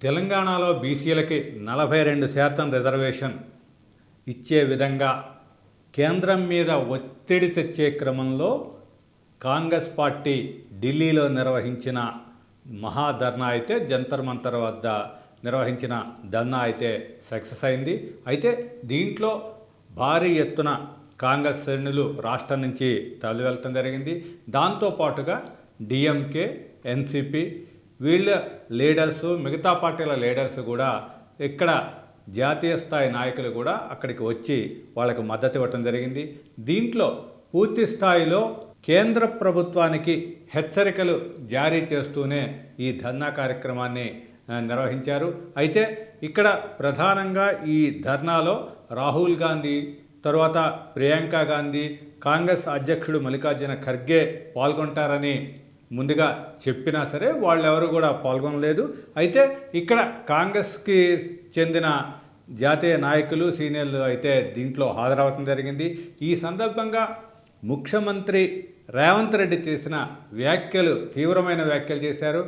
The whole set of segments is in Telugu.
తెలంగాణలో బీసీలకి నలభై రెండు శాతం రిజర్వేషన్ ఇచ్చే విధంగా కేంద్రం మీద ఒత్తిడి తెచ్చే క్రమంలో కాంగ్రెస్ పార్టీ ఢిల్లీలో నిర్వహించిన మహాధర్నా అయితే జంతర్ మంతర్ వద్ద నిర్వహించిన ధర్నా అయితే సక్సెస్ అయింది. అయితే దీంట్లో భారీ ఎత్తున కాంగ్రెస్ శ్రేణులు రాష్ట్రం నుంచి తరలి వెళ్ళటం జరిగింది దాంతోపాటుగా డిఎంకే ఎన్సిపి వీళ్ళ లీడర్స్ మిగతా పార్టీల లీడర్స్ కూడా ఇక్కడ జాతీయ స్థాయి నాయకులు కూడా అక్కడికి వచ్చి వాళ్ళకు మద్దతు ఇవ్వటం జరిగింది. దీంట్లో పూర్తి స్థాయిలో కేంద్ర ప్రభుత్వానికి హెచ్చరికలు జారీ చేస్తూనే ఈ ధర్నా కార్యక్రమాన్ని నిర్వహించారు. అయితే ఇక్కడ ప్రధానంగా ఈ ధర్నాలో రాహుల్ గాంధీ తరువాత ప్రియాంక గాంధీ కాంగ్రెస్ అధ్యక్షుడు మల్లికార్జున ఖర్గే పాల్గొంటారని ముందుగా చెప్పినా సరే వాళ్ళెవరు కూడా పాల్గొనలేదు. అయితే ఇక్కడ కాంగ్రెస్కి చెందిన జాతీయ నాయకులు సీనియర్లు అయితే దీంట్లో హాజరవటం జరిగింది. ఈ సందర్భంగా ముఖ్యమంత్రి రేవంత్ రెడ్డి చేసిన వ్యాఖ్యలు తీవ్రమైన వ్యాఖ్యలు చేశారు.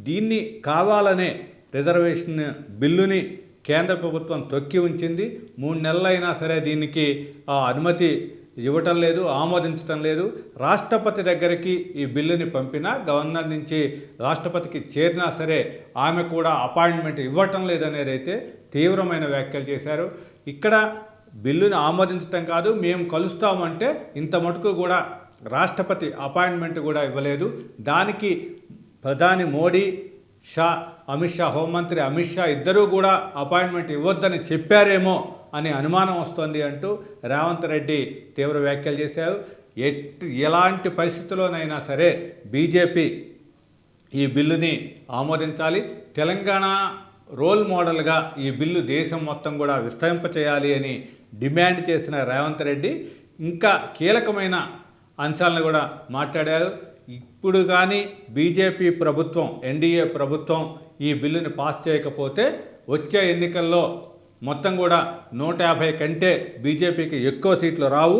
దీన్ని కావాలనే రిజర్వేషన్ బిల్లుని కేంద్ర ప్రభుత్వం తొక్కి ఉంచింది. మూడు నెలలైనా సరే దీనికి ఆ, అనుమతి ఇవ్వటం లేదు ఆమోదించటం లేదు. రాష్ట్రపతి దగ్గరికి ఈ బిల్లుని పంపినా గవర్నర్ నుంచి రాష్ట్రపతికి చేరినా సరే ఆమె కూడా అపాయింట్మెంట్ ఇవ్వటం లేదనేది అయితే తీవ్రమైన వ్యాఖ్యలు చేశారు. ఇక్కడ బిల్లుని ఆమోదించటం కాదు మేము కలుస్తామంటే ఇంత మటుకు కూడా రాష్ట్రపతి అపాయింట్మెంట్ కూడా ఇవ్వలేదు. దానికి ప్రధాని మోడీ షా అమిత్ షా హోంమంత్రి అమిత్ షా ఇద్దరూ కూడా అపాయింట్మెంట్ ఇవ్వద్దని చెప్పారేమో అనే అనుమానం వస్తోంది అంటూ రేవంత్ రెడ్డి తీవ్ర వ్యాఖ్యలు చేశారు. ఎట్ ఎలాంటి పరిస్థితుల్లోనైనా సరే బీజేపీ ఈ బిల్లుని ఆమోదించాలి. తెలంగాణ రోల్ మోడల్గా ఈ బిల్లు దేశం మొత్తం కూడా విస్తరింపచేయాలి అని డిమాండ్ చేసిన రేవంత్ రెడ్డి ఇంకా కీలకమైన అంశాలను కూడా మాట్లాడారు. ఇప్పుడు కానీ బీజేపీ ప్రభుత్వం ఎన్డీఏ ప్రభుత్వం ఈ బిల్లుని పాస్ చేయకపోతే వచ్చే ఎన్నికల్లో మొత్తం కూడా నూట యాభై కంటే బీజేపీకి ఎక్కువ సీట్లు రావు.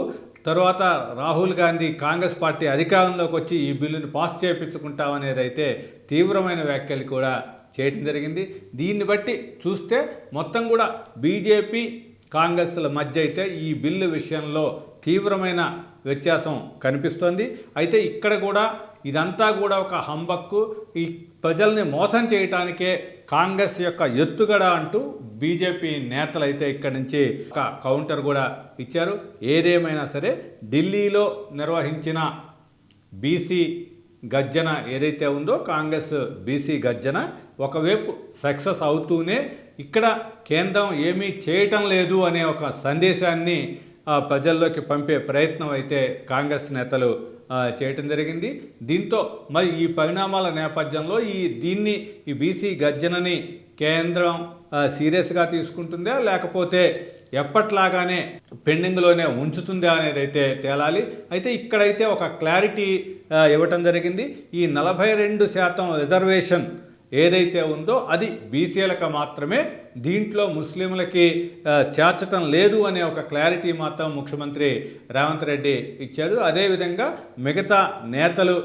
తర్వాత రాహుల్ గాంధీ కాంగ్రెస్ పార్టీ అధికారంలోకి వచ్చి ఈ బిల్లును పాస్ చేయించుకుంటామనేది అయితే తీవ్రమైన వ్యాఖ్యలు కూడా చేయడం జరిగింది. దీన్ని బట్టి చూస్తే మొత్తం కూడా బీజేపీ కాంగ్రెస్ల మధ్య అయితే ఈ బిల్లు విషయంలో తీవ్రమైన వ్యత్యాసం కనిపిస్తోంది. అయితే ఇక్కడ కూడా ఇదంతా కూడా ఒక హంబక్కు. ఈ ప్రజల్ని మోసం చేయటానికే కాంగ్రెస్ యొక్క ఎత్తుగడ అంటూ బీజేపీ నేతలు అయితే ఇక్కడి నుంచి ఒక కౌంటర్ కూడా ఇచ్చారు. ఏదేమైనా సరే ఢిల్లీలో నిర్వహించిన బీసీ గర్జన ఏదైతే ఉందో కాంగ్రెస్ బీసీ గర్జన ఒకవైపు సక్సెస్ అవుతూనే ఇక్కడ కేంద్రం ఏమీ చేయటం లేదు అనే ఒక సందేశాన్ని ఆ, ప్రజల్లోకి పంపే ప్రయత్నం అయితే కాంగ్రెస్ నేతలు చేయటం జరిగింది. దీంతో మరి ఈ పరిణామాల నేపథ్యంలో ఈ దీన్ని ఈ బీసీ గర్జనని కేంద్రం సీరియస్గా తీసుకుంటుందా? లేకపోతే ఎప్పట్లాగానే పెండింగ్లోనే ఉంచుతుందా అనేది అయితే తేలాలి. అయితే ఇక్కడైతే ఒక క్లారిటీ ఇవ్వటం జరిగింది. ఈ నలభై రెండు శాతం రిజర్వేషన్ ఏదైతే ఉందో అది బీసీలకు మాత్రమే దీంట్లో ముస్లింలకి చేర్చటం లేదు అనే ఒక క్లారిటీ మాత్రం ముఖ్యమంత్రి రేవంత్ రెడ్డి ఇచ్చాడు. అదేవిధంగా మిగతా నేతలు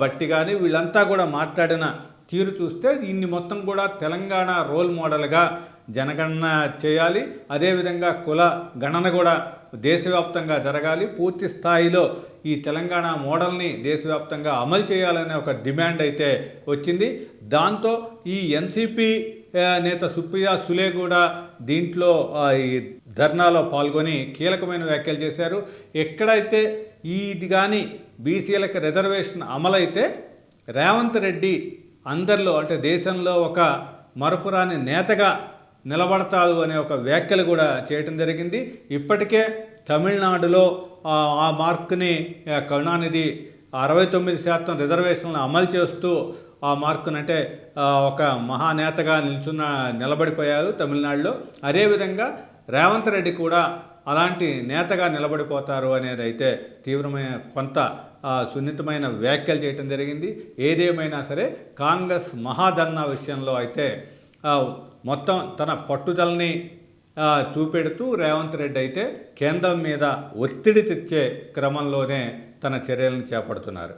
బట్టి కానీ వీళ్ళంతా కూడా మాట్లాడిన తీరు చూస్తే దీన్ని మొత్తం కూడా తెలంగాణ రోల్ మోడల్గా జనగణన చేయాలి. అదేవిధంగా కుల గణన కూడా దేశవ్యాప్తంగా జరగాలి. పూర్తి స్థాయిలో ఈ తెలంగాణ మోడల్ని దేశవ్యాప్తంగా అమలు చేయాలనే ఒక డిమాండ్ అయితే వచ్చింది. దాంతో ఈ ఎన్సిపి నేత సుప్రియా సులే కూడా దీంట్లో ఈ ధర్నాలో పాల్గొని కీలకమైన వ్యాఖ్యలు చేశారు. ఎక్కడైతే ఇది కానీ బీసీలకు రిజర్వేషన్ అమలైతే రేవంత్ రెడ్డి అందరిలో అంటే దేశంలో ఒక మరపురాని నేతగా నిలబడతారు అనే ఒక వ్యాఖ్యలు కూడా చేయటం జరిగింది. ఇప్పటికే తమిళనాడులో ఆ మార్కుని కరుణానిధి అరవై తొమ్మిది శాతం రిజర్వేషన్లను అమలు చేస్తూ ఆ మార్కును అంటే ఒక మహానేతగా నిల్చున్న నిలబడిపోయారు తమిళనాడులో. అదేవిధంగా రేవంత్ రెడ్డి కూడా అలాంటి నేతగా నిలబడిపోతారు అనేది అయితే తీవ్రమైన కొంత సున్నితమైన వ్యాఖ్యలు చేయటం జరిగింది. ఏదేమైనా సరే కాంగ్రెస్ మహాధర్నా విషయంలో అయితే మొత్తం తన పట్టుదలని చూపెడుతూ రేవంత్ రెడ్డి అయితే కేంద్రం మీద ఒత్తిడి తెచ్చే క్రమంలోనే తన చర్యలను చేపడుతున్నారు.